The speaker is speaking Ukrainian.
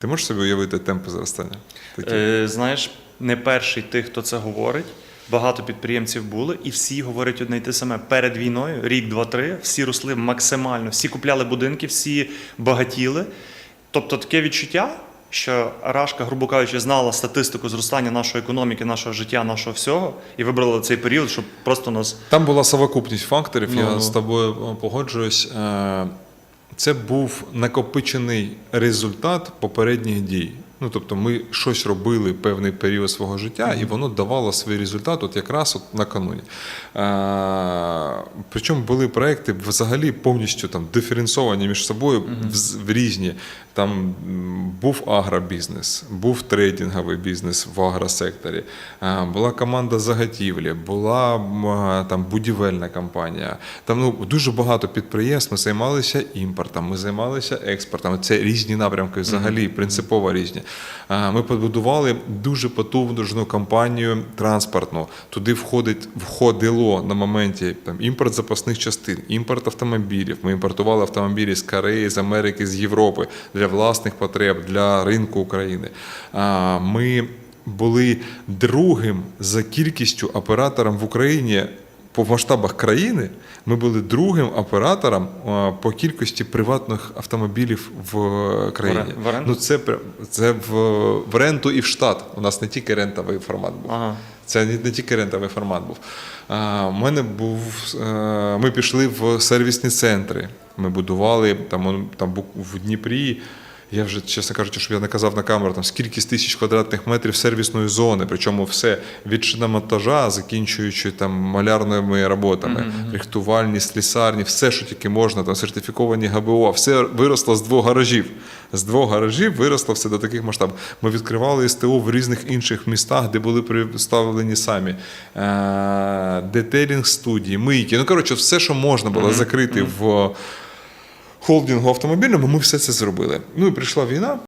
Ти можеш собі уявити темпи зростання? Такі? Е, знаєш, не перший тих, хто це говорить. Багато підприємців були, і всі говорять одне й те саме. Перед війною, рік, два-три, всі росли максимально, всі купляли будинки, всі багатіли. Тобто таке відчуття, що Рашка, грубо кажучи, знала статистику зростання нашої економіки, нашого життя, нашого всього, і вибрала цей період, щоб просто нас. Там була совокупність факторів, Ну, я ну. з тобою е, погоджуюсь. Е, Це був накопичений результат попередніх дій. Ну, тобто ми щось робили певний період свого життя, і воно давало свій результат от якраз от накануні. Причому були проекти взагалі повністю там диференцовані між собою в, в різні. Там був агробізнес, був трейдинговий бізнес в агросекторі, була команда заготівлі, була там будівельна компанія. Там ну, дуже багато підприємств. Ми займалися імпортом, ми займалися експортом. Це різні напрямки, взагалі принципово різні. Ми побудували дуже потужну компанію транспортну. Туди входить входило на моменті там імпорт запасних частин, імпорт автомобілів. Ми імпортували автомобілі з Кореї, з Америки, з Європи для власних потреб, для ринку України. Ми були другим за кількістю оператором в Україні. По масштабах країни ми були другим оператором по кількості приватних автомобілів в е, країні. В оренду? Ну це це в, в ренту і в штат. У нас не тільки рентовий формат був. Ага. Це не, не тільки рентовий формат був. А, у мене був. е, Ми пішли в сервісні центри. Ми будували там, там в Дніпрі. Я вже, чесно кажучи, щоб я не казав на камеру, там скільки з тисяч квадратних метрів сервісної зони, причому все від шиномонтажа, закінчуючи там малярними роботами, рихтувальні, слісарні, все, що тільки можна, там сертифіковані ГБО, все виросло з двох гаражів. З двох гаражів виросло все до таких масштабів. Ми відкривали СТО в різних інших містах, де були представлені самі е- детейлінг студії, мийки. Ну коротше, все, що можна було закрити в холдингу автомобільному, ми все це зробили. Ну і прийшла війна.